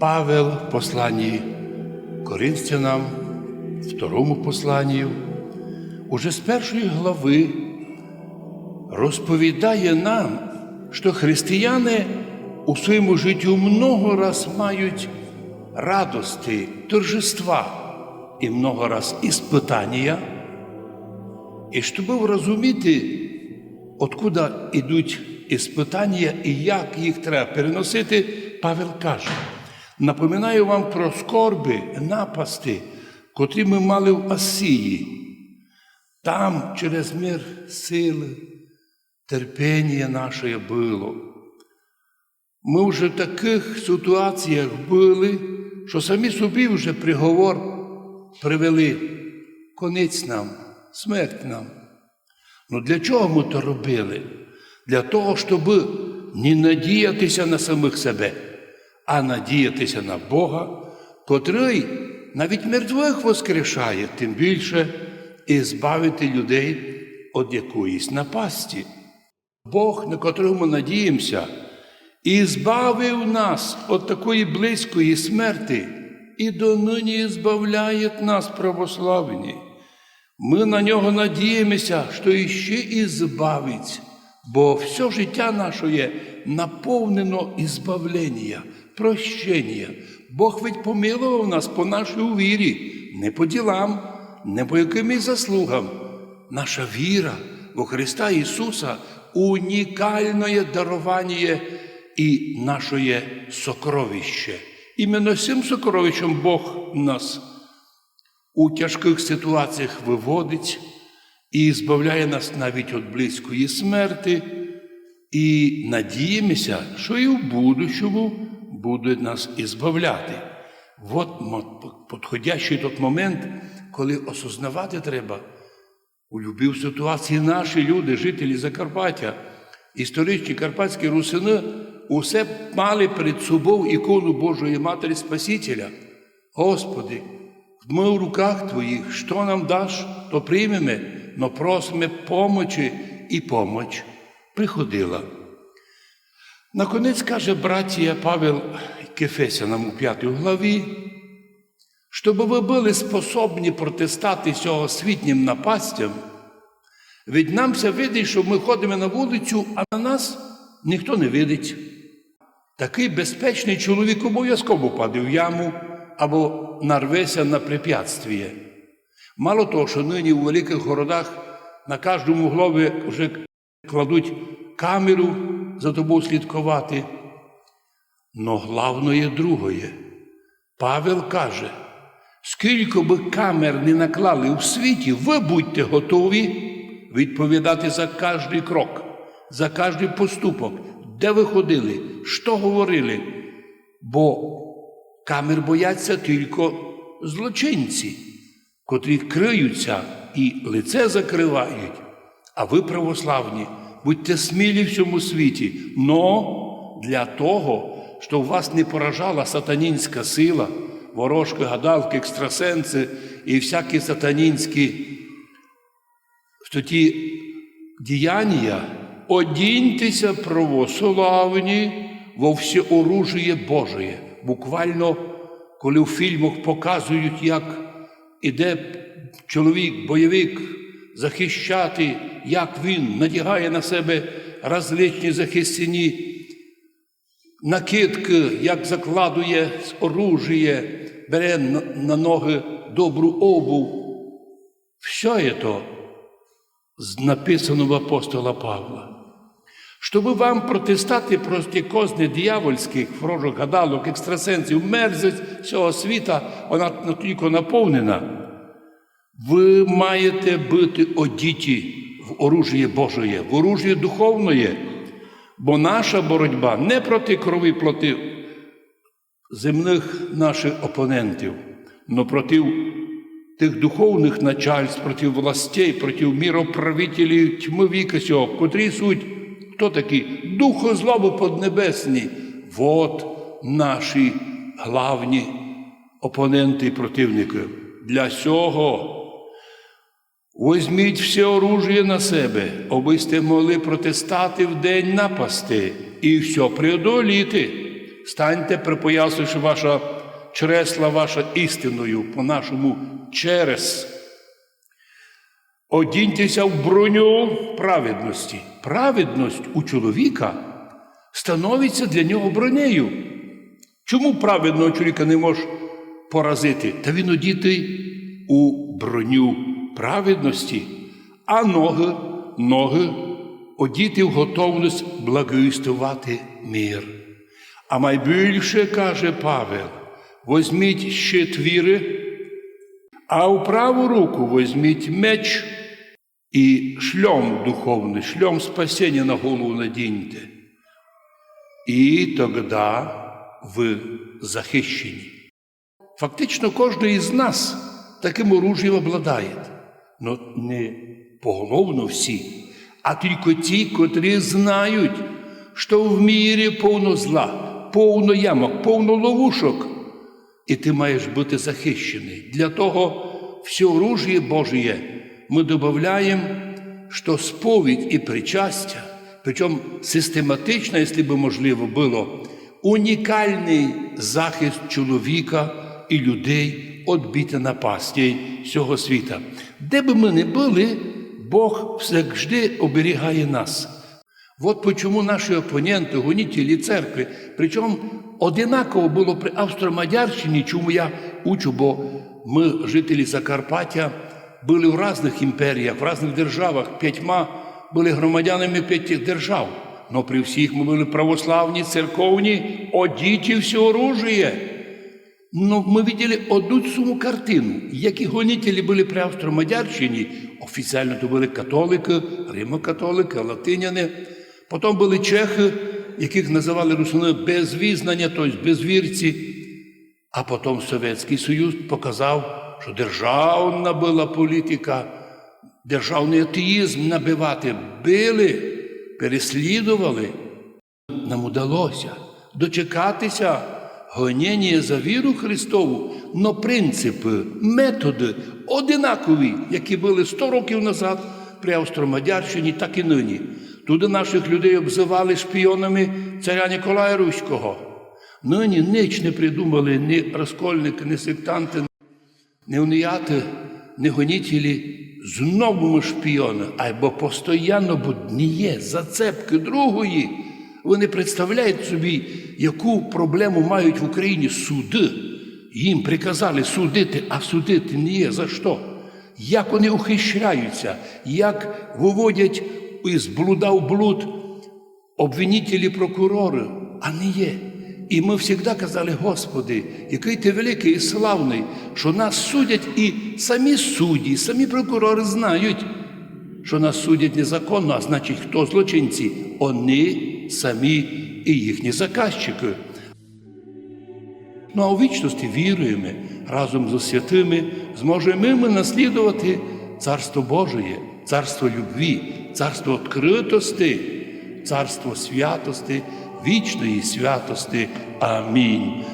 Павел в посланні Коринфянам, второму посланні, уже з першої глави розповідає нам, що християни у своєму житті много раз мають радості, торжества і много раз іспитання. І щоб розуміти, откуда йдуть іспитання і як їх треба переносити, Павел каже: напоминаю вам про скорби, напасти, котрі ми мали в Асії. Там через мир сили, терпіння наше було. Ми вже в таких ситуаціях були, що самі собі вже приговор привели конець нам, смерть нам. Ну для чого ми то робили? Для того, щоб не надіятися на самих себе, а надіятися на Бога, котрий навіть мертвих воскрешає, тим більше і збавити людей від якоїсь напасті. Бог, на котрого ми надіємося, і збавив нас від такої близької смерти, і донині збавляє нас православні. Ми на нього надіємося, що іще і збавить, бо все життя наше наповнено ізбавлення, прощення. Бог ведь помилував нас по нашій вірі, не по ділам, не по якимось заслугам. Наша віра у Христа Ісуса унікальне дарування і наше сокровище. Іменно цим сокровищем Бог нас у тяжких ситуаціях виводить і збавляє нас навіть від близької смерти, і надіємося, що і в будущому буде нас ізбавляти. От підходящий тот момент, коли осознавати треба у любій ситуації наші люди, жителі Закарпаття, історичні карпатські русини, усе мали перед собою ікону Божої Матері Спасителя. Господи, ми в руках Твоїх, що нам даш, то приймемо, но просимо помочі і помоч приходила. Наконець каже братія Павел Кефесянам у п'ятій главі, щоб ви були способні протистати цього світнім напастям, від нам все видить, що ми ходимо на вулицю, а на нас ніхто не видить. Такий безпечний чоловік обов'язково паде в яму або нарвеся на препятствие. Мало того, що нині у великих городах на кожному углові вже кладуть камеру за тобою слідкувати. Но главное другое. Павел каже, скільки би камер не наклали у світі, ви будьте готові відповідати за кожний крок, за кожний поступок, де ви ходили, що говорили. Бо камер бояться тільки злочинці, котрі криються і лице закривають. А ви, православні, будьте смілі в цьому світі, но для того, щоб вас не поражала сатанінська сила, ворожки, гадалки, екстрасенси і всякі сатанінські ті діяння, одіньтеся православні во всеоружіє Божє. Буквально, коли в фільмах показують, як іде чоловік, бойовик захищати, як він надягає на себе различні захисні накидки, як закладує оружіє, бере на ноги добру обув. Все це написано в апостола Павла. Щоб вам протистати проти козни дьявольських, ворожок, гадалок, екстрасенсів, мерзость цього світа, вона тільки наповнена. Ви маєте бути одіті в оружіє Божоє, в оружіє духовне, бо наша боротьба не проти крови плоти земних наших опонентів, але проти тих духовних начальств, проти властей, проти міроправителів тьми віка цього, котрі суть, хто такі? Духи злоби поднебесні. Вот наші главні опоненти і противники. Для цього Возьміть все оружие на себе, аби сте могли протистати в день напасти і все преодоліти. станьте, припоясуючи ваша чресла ваша істиною, по-нашому через. Одіньтеся в броню праведності. Праведність у чоловіка становиться для нього бронею. Чому праведного чоловіка не можеш поразити? Та він одітий у броню праведності, а ноги, ноги одіти в готовність благовістувати мир. А найбільше, каже Павел, возьміть щит віри, а в праву руку возьміть меч і шльом духовний, шльом спасіння на голову надіньте. І тоді ви захищені. Фактично, кожен із нас таким оружием обладає. Но не поголовно всі, а тільки ті, котрі знають, що в мірі повно зла, повно ямок, повно ловушок, і ти маєш бути захищений. Для того все оружие Божє ми додаємо, що сповідь і причастя, причому систематично, якщо би можливо було, унікальний захист чоловіка і людей від біти напастей цього світа. Де би ми не були, Бог завжди оберігає нас. От почему наші опоненти, гонителі церкви, причому одинаково було при Австро-Мадярщині, чому я учу, бо ми, жителі Закарпаття, були в різних імперіях, в різних державах, п'ятьма були громадянами п'ятих держав. Но при всіх ми були православні, церковні, одіті все оружие. Но ми видели одну саму картину, які гонителі були при Австро-Мадярщині, офіційно то були католики, римокатолики, латиняни. Потім були чехи, яких називали русини без визнання, тобто безвірці. А потім Совєтський Союз показав, що державна була політика, державний атеїзм набивати били, переслідували. Нам удалося дочекатися гоніння за віру Христову, но принципи, методи одинакові, які були 100 років назад при Австро-Мадярщині, так і нині. Туди наших людей обзивали шпіонами царя Ніколая Руського. Нині ніч не придумали ні розкольники, ні сектанти, ні уніяти, ні гонітелі. Знову ми шпіони, або постійно будніє зацепки другої. Ви не представляєте собі, яку проблему мають в Україні суди. Їм приказали судити, а судити не є за що. Як вони ухищряються, як виводять із блуда в блуд обвинителі прокурори, а не є. І ми завжди казали, Господи, який ти великий і славний, що нас судять і самі судді, самі прокурори знають, що нас судять незаконно, а значить, хто злочинці? Вони самі і їхні заказчики. Ну а у вічності віруємо разом з святими, зможемо ми наслідувати Царство Божеє, царство любві, царство відкритості, царство святости, вічної святости. Амінь.